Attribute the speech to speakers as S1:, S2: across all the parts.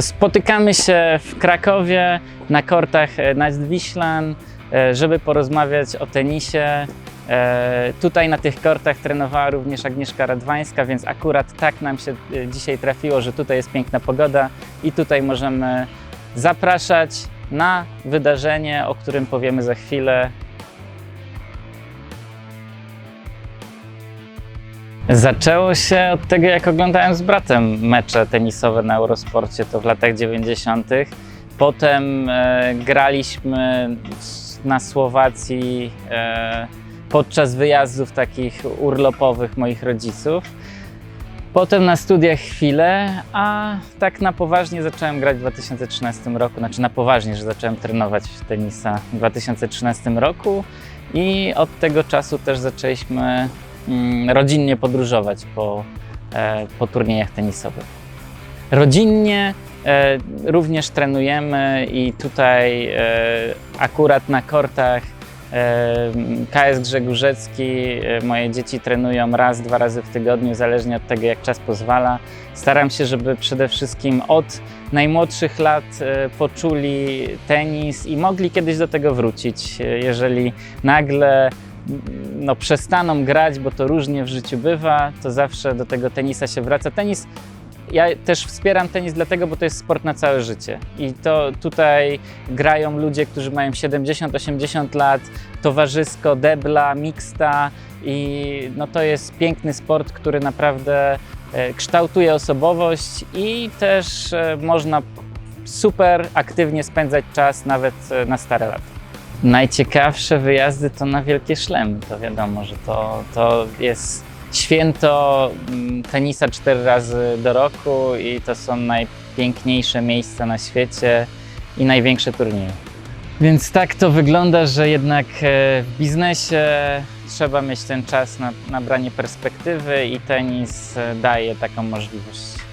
S1: Spotykamy się w Krakowie na kortach e, Nadwiślan, e, żeby porozmawiać o tenisie. E, Tutaj na tych kortach trenowała również Agnieszka Radwańska, więc akurat tak nam się dzisiaj trafiło, że tutaj jest piękna pogoda i tutaj możemy zapraszać na wydarzenie, o którym powiemy za chwilę. Zaczęło się od tego, jak oglądałem z bratem mecze tenisowe na Eurosporcie, to w latach 90. Potem e, graliśmy na Słowacji e, podczas wyjazdów takich urlopowych moich rodziców. Potem na studiach chwilę, a tak na poważnie zacząłem grać w 2013 roku. Znaczy na poważnie, że zacząłem trenować tenisa w 2013 roku i od tego czasu też zaczęliśmy rodzinnie podróżować po, e, po turniejach tenisowych. Rodzinnie e, również trenujemy i tutaj e, akurat na kortach KS Grzegórzecki e, moje dzieci trenują raz, dwa razy w tygodniu, zależnie od tego jak czas pozwala. Staram się, żeby przede wszystkim od najmłodszych lat poczuli tenis i mogli kiedyś do tego wrócić. Jeżeli nagle no, przestaną grać, bo to różnie w życiu bywa, to zawsze do tego tenisa się wraca. Tenis, ja też wspieram tenis dlatego, bo to jest sport na całe życie. I to tutaj grają ludzie, którzy mają 70-80 lat, towarzysko, debla, mixta i no, to jest piękny sport, który naprawdę e, kształtuje osobowość i też e, można super aktywnie spędzać czas nawet e, na stare lata. Najciekawsze wyjazdy to na wielkie szlemy. To wiadomo, że to, to jest święto mm, tenisa cztery razy do roku i to są najpiękniejsze miejsca na świecie i największe turnieje. Więc tak to wygląda, że jednak e, w biznesie trzeba mieć ten czas na, na branie perspektywy i tenis e, daje taką możliwość.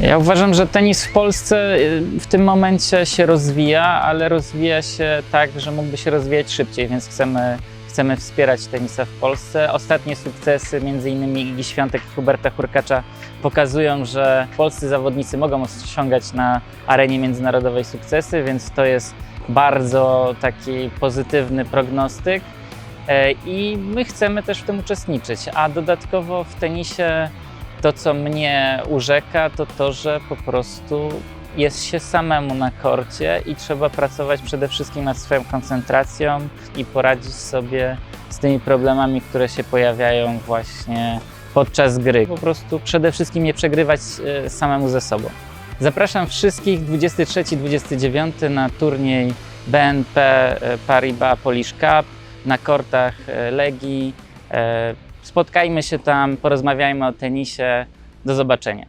S1: Ja uważam, że tenis w Polsce y, w tym momencie się rozwija, ale rozwija się tak, że mógłby się rozwijać szybciej, więc chcemy, chcemy wspierać tenisa w Polsce. Ostatnie sukcesy, między innymi Igi Świątek i Huberta Hurkacza, pokazują, że polscy zawodnicy mogą osiągać na arenie międzynarodowej sukcesy, więc to jest bardzo taki pozytywny prognostyk. E, I my chcemy też w tym uczestniczyć. A dodatkowo w tenisie to, co mnie urzeka, to to, że po prostu jest się samemu na korcie i trzeba pracować przede wszystkim nad swoją koncentracją i poradzić sobie z tymi problemami, które się pojawiają właśnie podczas gry. Po prostu przede wszystkim nie przegrywać e, samemu ze sobą. Zapraszam wszystkich 23-29 na turniej BNP e, Paribas Polish Cup na kortach e, Legii. Spotkajmy się tam, porozmawiajmy o tenisie. Do zobaczenia.